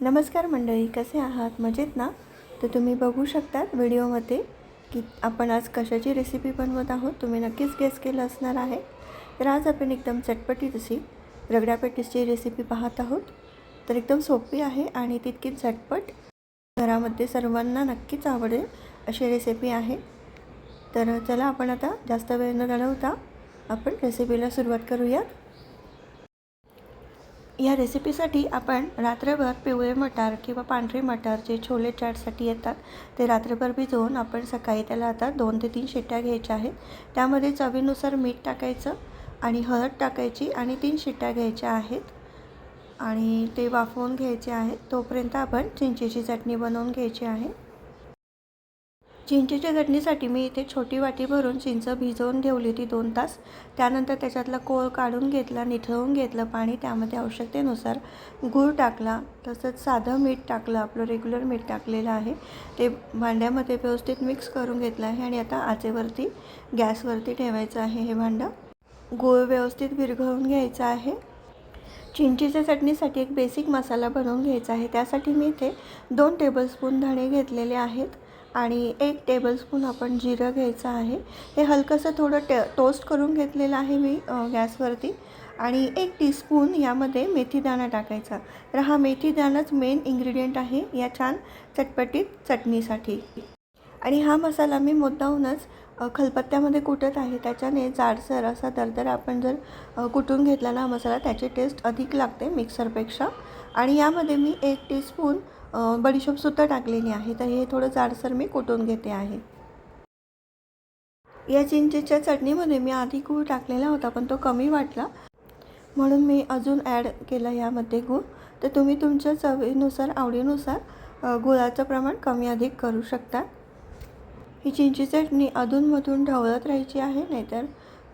नमस्कार मंडळी कसे आहात? मजेत ना? तर तुम्ही बघू शकतात व्हिडिओमध्ये की आपण आज कशाची रेसिपी बनवत आहोत. तुम्ही नक्कीच गेस केलं असणार आहे. तर आज आपण एकदम चटपटीत अशी रगडा रेसिपी पाहत आहोत. तर एकदम सोपी आहे आणि तितकी झटपट घरामध्ये सर्वांना नक्कीच आवडेल अशी रेसिपी आहे. तर चला आपण आता जास्त वेळ न घालवता आपण रेसिपीला सुरुवात करूयात. या रेसिपीसाठी आपण रात्रभर पिवळे मटार किंवा पांढरे मटार जे छोले चाटसाठी येतात ते रात्रभर भिजवून आपण सकाळी त्याला आता दोन ते तीन शिट्ट्या घ्यायच्या आहेत. त्यामध्ये चवीनुसार मीठ टाकायचं आणि हळद टाकायची आणि तीन शिट्ट्या घ्यायच्या आहेत. आणि ते वाफवून घ्यायचे आहेत. तोपर्यंत आपण चिंचेची चटणी बनवून घ्यायची आहे. चिंचेच्या चटणीसाठी मी इथे छोटी वाटी भरून चिंच भिजवून ठेवली होती दोन तास. त्यानंतर त्याच्यातला कोळ काढून घेतला निथळून घेतलं पाणी त्यामध्ये आवश्यकतेनुसार गूळ टाकला. तसंच साधं मीठ टाकलं आपलं रेग्युलर मीठ टाकलेलं आहे. ते भांड्यामध्ये व्यवस्थित मिक्स करून घेतलं आहे आणि आता आचेवरती गॅसवरती ठेवायचं आहे हे भांडं. गूळ व्यवस्थित विरघळून घ्यायचं आहे. चिंचेच्या चटणीसाठी एक बेसिक मसाला बनवून घ्यायचा आहे. त्यासाठी मी इथे दोन टेबलस्पून धणे घेतलेले आहेत. आणि एक टेबलस्पून आपण जिरं घ्यायचं आहे. हे हलकंसं थोडं टे टोस्ट करून घेतलेलं आहे मी गॅसवरती. आणि एक टीस्पून यामध्ये मेथीदाणा टाकायचा. तर हा मेथीदाणाच मेन इन्ग्रेडियंट आहे या छान चटपटीत चटणीसाठी. आणि हा मसाला मी मुद्दाहूनच खलपत्त्यामध्ये कुटत आहे. त्याच्याने जाडसर असा दरदर आपण जर कुटून घेतला ना मसाला त्याची टेस्ट अधिक लागते मिक्सरपेक्षा आणि यामध्ये मी एक टीस्पून बडीशोपसुद्धा टाकलेली आहे. तर हे थोडं जाडसर मी कुटून घेते आहे. या चिंचेच्या चटणीमध्ये मी आधी गूळ टाकलेला होता पण तो कमी वाटला. म्हणून मी अजून ॲड केला यामध्ये गूळ. तर तुम्ही तुमच्या चवीनुसार आवडीनुसार गुळाचं प्रमाण कमी अधिक करू शकता. ही चिंची चटणी अधूनमधून ढवळत राहायची आहे नाहीतर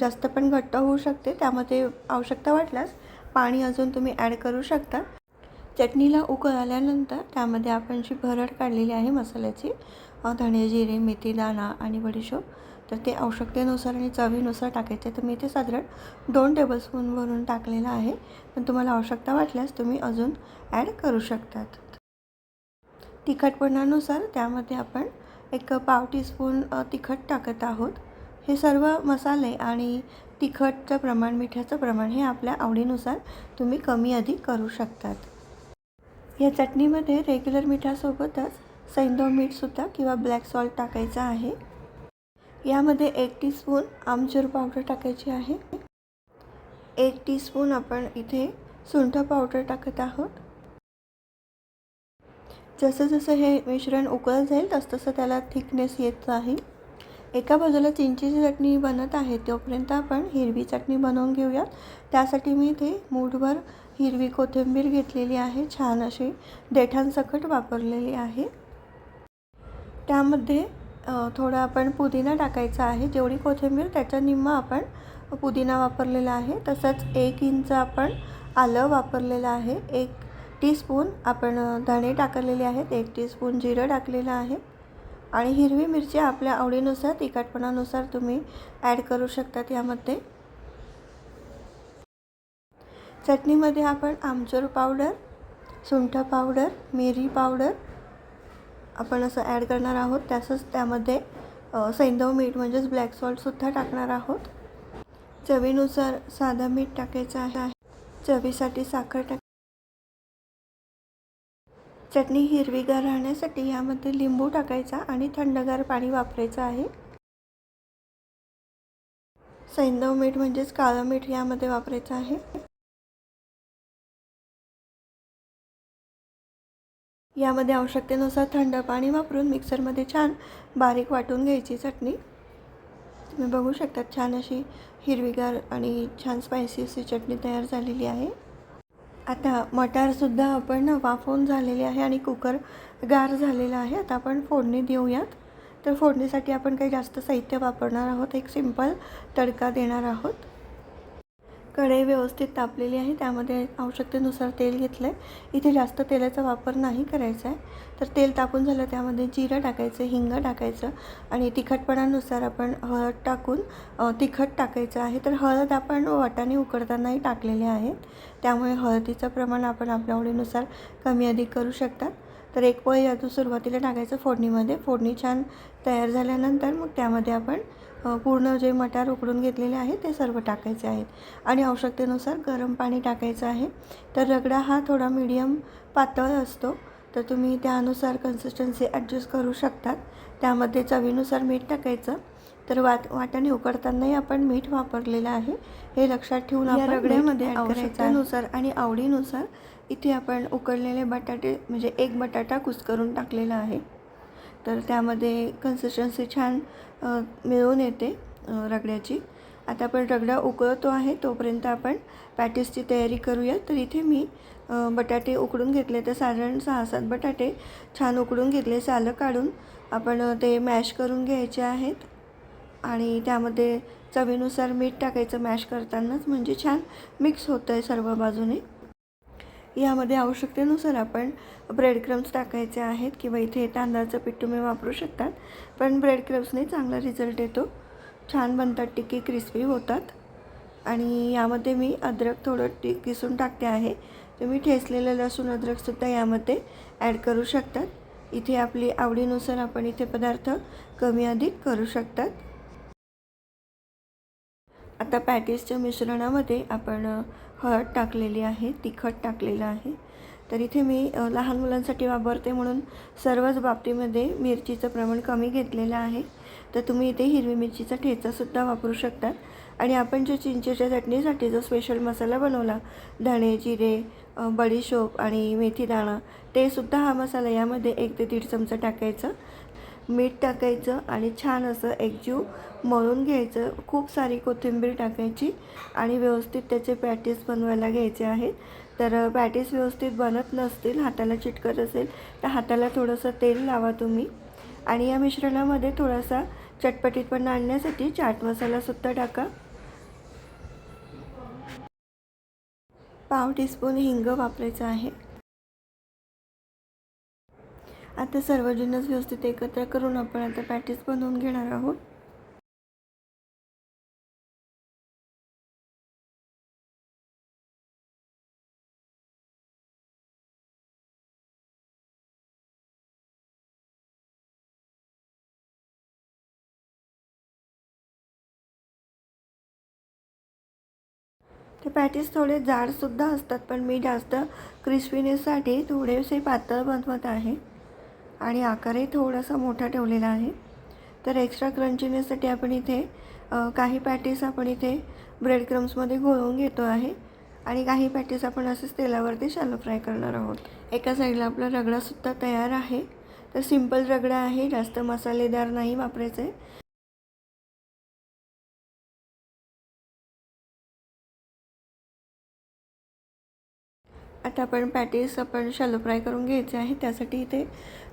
जास्त पण घट्ट होऊ शकते. त्यामध्ये आवश्यकता वाटल्यास पाणी अजून तुम्ही ॲड करू शकता. चटणीला उकळ आल्यानंतर त्यामध्ये आपण जी भरड काढलेली आहे मसाल्याची धणे जिरे मेथी दाणा आणि बडीशोप तर ते आवश्यकतेनुसार आणि चवीनुसार टाकायचे. तर मी ते साधारण दोन टेबलस्पून भरून टाकलेलं आहे. पण तुम्हाला आवश्यकता वाटल्यास तुम्ही अजून ॲड करू शकतात. तिखटपणानुसार त्यामध्ये आपण एक पाव टीस्पून तिखट टाकत आहोत. हे सर्व मसाले आणि तिखटचं प्रमाण मिठाचं प्रमाण हे आपल्या आवडीनुसार तुम्ही कमी अधिक करू शकतात. या चटणीमध्ये रेग्युलर मिठासोबतच सैंदव मीठसुद्धा किंवा ब्लॅक सॉल्ट टाकायचं आहे. यामध्ये एक टीस्पून आमचूर पावडर टाकायची आहे. एक टीस्पून आपण इथे सुंठ पावडर टाकत आहोत. जसं जसं हे मिश्रण उकळत जाईल तसं तसं त्याला थिकनेस येत आहे एका बाजूला चिंचेची चटणी बनत आहे तोपर्यंत आपण हिरवी चटणी बनवून घेऊयात. त्यासाठी मी इथे मूठभर हिरवी कोथिंबीर घेतलेली आहे छान अशी देठांसकट वापरलेली आहे. त्यामध्ये थोडा आपण पुदिना टाकायचा आहे. जेवढी कोथिंबीर त्याच्या निम्मा आपण पुदिना वापरलेला आहे तसंच एक इंच आपण आलं वापरलेलं आहे. एक टीस्पून आपण धणे टाकलेले आहेत एक टीस्पून जिरं टाकलेलं आहे. आणि हिरवी मिरची आपल्या आवडीनुसार तिखटपणानुसार तुम्ही ॲड करू शकतात यामध्ये चटणीमध्ये आपण आमचूर पावडर सुंठ पावडर मिरी पावडर आपण असं ॲड करणार आहोत. तसंच त्यामध्ये सैंदव मीठ म्हणजेच ब्लॅक सॉल्टसुद्धा टाकणार आहोत. चवीनुसार साधं मीठ टाकायचं आहे. चवीसाठी साखर टाक चटणी हिरवीगार राहण्यासाठी यामध्ये लिंबू टाकायचा आणि थंडगार पाणी वापरायचं आहे. सैंदव मीठ म्हणजेच काळं मीठ यामध्ये वापरायचं आहे. यामध्ये आवश्यकतेनुसार थंड पाणी वापरून मिक्सरमध्ये छान बारीक वाटून घ्यायची चटणी. तुम्ही बघू शकता छान अशी हिरवीगार आणि छान स्पायसी अशी चटणी तयार झालेली आहे. आता मटारसुद्धा आपण वाफवून झालेले आहे आणि कुकर गार झालेला आहे. आता आपण फोडणी देऊयात. तर फोडणीसाठी आपण काही जास्त साहित्य वापरणार आहोत. एक सिंपल तडका देणार आहोत. कढई व्यवस्थित तापलेली आहे. त्यामध्ये आवश्यकतेनुसार तेल घेतलं आहे इथे जास्त तेलाचा वापर नाही करायचा आहे तर तेल तापून झालं त्यामध्ये जिरं टाकायचं हिंग टाकायचं आणि तिखटपणानुसार आपण हळद टाकून तिखट टाकायचं आहे. तर हळद आपण वाटाणे उकडतानाही टाकलेले आहेत. त्यामुळे हळदीचं प्रमाण आपण आपल्या आवडीनुसार कमी अधिक करू शकतात. तर एक पोळी यातून सुरुवातीला टाकायचं फोडणीमध्ये. फोडणी छान तयार झाल्यानंतर मग त्यामध्ये आपण पूर्ण जे मटार उकडून घेतलेले आहे ते सर्व टाकायचे आहेत. आणि आवश्यकतेनुसार गरम पाणी टाकायचं आहे. तर रगडा हा थोडा मीडियम पातळ असतो. तर तुम्ही त्यानुसार कन्सिस्टन्सी ॲडजस्ट करू शकतात. त्यामध्ये चवीनुसार मीठ टाकायचं. तर वाट वाटाणे उकडतानाही आपण मीठ वापरलेलं आहे. हे लक्षात ठेवून आपण रगड्यामध्ये आवश्यकतेनुसार आणि आवडीनुसार इथे आपण उकडलेले बटाटे म्हणजे एक बटाटा कुस्करून टाकलेला आहे. तर त्यामध्ये कन्सिस्टन्सी छान मिळून येते रगड्याची. आता आपण रगडा उकळतो आहे तोपर्यंत आपण पॅटीसची तयारी करूया. तर इथे मी बटाटे उकडून घेतले. तर साधारण सहा सात बटाटे छान उकडून घेतले. सालं काढून आपण ते मॅश करून घ्यायचे आहेत. आणि त्यामध्ये चवीनुसार मीठ टाकायचं मॅश करतानाच. म्हणजे छान मिक्स होतं आहे सर्व बाजूने. यामध्ये आवश्यकतेनुसार आपण ब्रेड क्रम्स टाकायचे आहेत किंवा इथे तांदळाचं पीठ तुम्ही वापरू शकतात. पण ब्रेड क्रम्सने चांगला रिझल्ट येतो. छान बनतात टिक्की क्रिस्पी होतात. आणि यामध्ये मी अद्रक थोडं टी किसून टाकते आहे. तुम्ही ठेचलेलं लसूण अद्रकसुद्धा यामध्ये ॲड करू शकतात. इथे आपली आवडीनुसार आपण इथे पदार्थ कमी अधिक करू शकतात. आता पॅटीसच्या मिश्रणामध्ये आपण हळद टाकलेली आहे तिखट टाकलेलं आहे. तर इथे मी लहान मुलांसाठी वापरते म्हणून सर्वच बाबतीमध्ये मिरचीचं प्रमाण कमी घेतलेलं आहे. तर तुम्ही इथे हिरवी मिरचीचा ठेचासुद्धा वापरू शकतात आणि आपण जो चिंचेच्या चटणीसाठी जो स्पेशल मसाला बनवला धणे जिरे बडीशोप आणि मेथी दाणा ते सुद्धा हा मसाला यामध्ये एक ते दीड चमचा टाकायचा. मीठ टाकायचं आणि छान असं एकजीव मळून घ्यायचं. खूप सारी कोथिंबीर टाकायची आणि व्यवस्थित त्याचे पॅटीस बनवायला घ्यायचे आहेत. तर पॅटीस व्यवस्थित बनत नसतील हाताला चिटकत असेल तर हाताला थोडंसं तेल लावा तुम्ही. आणि या मिश्रणामध्ये थोडासा चटपटीतपणा आणण्यासाठी चाट मसालासुद्धा टाका. पाव टीस्पून हिंग वापरायचं आहे. आता सर्व जिन्नस व्यवस्थित एकत्र करून आपण आता पॅटीस बनवून घेणार आहोत. ते पॅटीस थोडे जाडसुद्धा असतात पण मी जास्त क्रिस्पीनेससाठी थोडेसे पातळ बनवत आहे. आणि आकारही थोडासा मोठा ठेवलेला आहे. तर एक्स्ट्रा क्रंचीनेससाठी आपण इथे काही पॅटीस आपण इथे ब्रेड क्रम्समध्ये घोळवून घेतो आहे. आणि काही पॅटीस आपण असेच तेलावरती शॅलो फ्राय करणार आहोत. एका साईडला आपला रगडासुद्धा तयार आहे. तर सिंपल रगडा आहे. जास्त मसालेदार नाही वापरायचे. आता आपण पॅटीस आपण शॅलो फ्राय करून घ्यायचे आहे. त्यासाठी इथे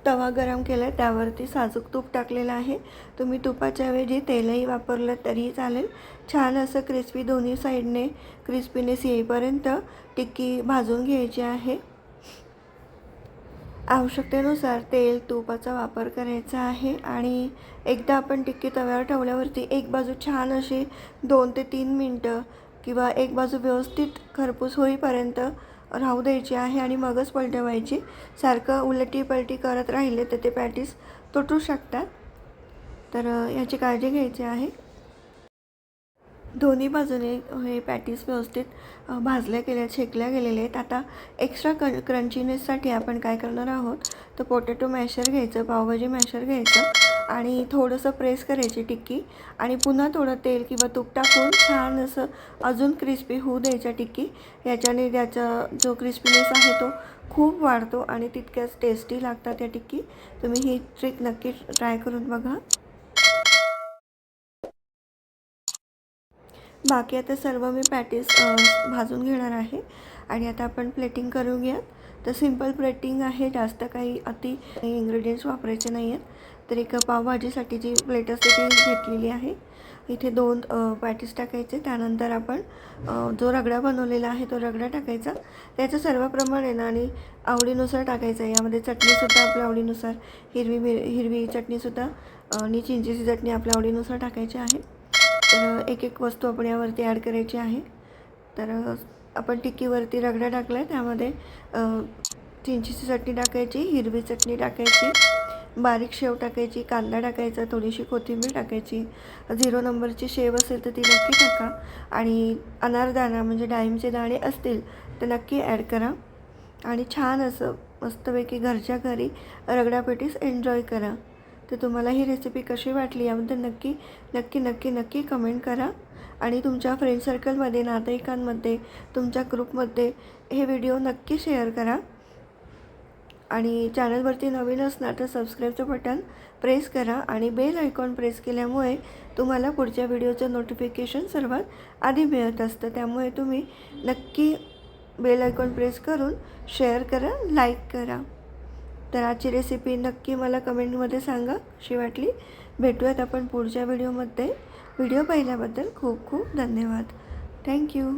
तवा गरम केला आहे त्यावरती साजूक तूप टाकलेलं आहे. तुम्ही तुपाच्या ऐवजी तेलही वापरलं तरीही चालेल. छान असं क्रिस्पी दोन्ही साईडने क्रिस्पीनेस येईपर्यंत टिक्की भाजून घ्यायची आहे. आवश्यकतेनुसार तेल तुपाचा वापर करायचा आहे. आणि एकदा आपण टिक्की तव्यावर ठेवल्यावरती एक बाजू छान अशी दोन ते तीन मिनटं किंवा एक बाजू व्यवस्थित खरपूस होईपर्यंत राहू द्यायची आहे आणि मगच पलटवायची. सारखं उलटी पलटी करत राहिले तर ते पॅटीस तुटू शकतात. तर याची काळजी घ्यायची आहे. दोन्ही बाजूने हे पॅटीस व्यवस्थित भाजल्या गेल्या शेकल्या गेलेले आहेत. आता एक्स्ट्रा क क्रंचीनेससाठी आपण काय करणार आहोत? तर पोटॅटो मॅशर घ्यायचं पावभाजी मॅशर घ्यायचं. आणि थोडंसं प्रेस करायची टिक्की. आणि पुन्हा थोडं तेल किंवा तूप टाकून छान असं अजून क्रिस्पी होऊ द्यायच्या टिक्की. याच्याने त्याचा जो क्रिस्पीनेस आहे तो खूप वाढतो आणि तितक्याच टेस्टी लागतात या टिक्की. तुम्ही ही ट्रिक नक्की ट्राय करून बघा. बाकी आता सर्व मी पॅटीस भाजून घेणार आहे. आणि आता आपण प्लेटिंग करूयात. तर सिंपल प्लेटिंग आहे जास्त काही अति इन्ग्रेडियंट्स वापरायचे नाही आहेत तर एक पावभाजीसाठी जी प्लेट असते ती घेतलेली आहे. इथे दोन पॅटीस टाकायचे. त्यानंतर आपण जो रगडा बनवलेला आहे तो रगडा टाकायचा. त्याचं सर्व प्रमाण आहे ना आणि आवडीनुसार टाकायचं आहे. यामध्ये चटणीसुद्धा आपल्या आवडीनुसार हिरवी मिर हिरवी चटणीसुद्धा आणि चिंचेची चटणी आपल्या आवडीनुसार टाकायची आहे. तर एक एक वस्तू आपण यावरती ॲड करायची आहे. तर आपण टिक्कीवरती रगडा टाकला आहे त्यामध्ये चिंचीची चिंचेची चटणी टाकायची हिरवी चटणी टाकायची बारीक शेव टाकायची कांदा टाकायचा थोडीशी कोथिंबीर टाकायची. झिरो नंबरची शेव असेल तर ती नक्की टाका. आणि अनारदाणा म्हणजे डाळिंबचे दाणे असतील तर नक्की ॲड करा. आणि छान असं मस्तपैकी घरच्या घरी रगडापेटीस एन्जॉय करा. तर तुम्हाला ही रेसिपी कशी वाटली याबद्दल नक्की नक्की नक्की नक्की कमेंट करा. आणि तुमच्या फ्रेंड सर्कलमध्ये नातेवाईकांमध्ये तुमच्या ग्रुपमध्ये हे व्हिडिओ नक्की शेअर करा. आणि चॅनलवरती नवीन असणार तर सबस्क्राईबचं बटन प्रेस करा आणि बेल आयकॉन प्रेस केल्यामुळे तुम्हाला पुढच्या व्हिडिओचं नोटिफिकेशन सर्वात आधी मिळत असतं. त्यामुळे तुम्ही नक्की बेल आयकॉन प्रेस करून शेअर करा लाईक करा. तर आजची रेसिपी नक्की मला कमेंटमध्ये सांगा. कशी वाटली. भेटूयात आपण पुढच्या व्हिडिओमध्ये व्हिडिओ पाहिल्याबद्दल खूप खूप धन्यवाद. थँक्यू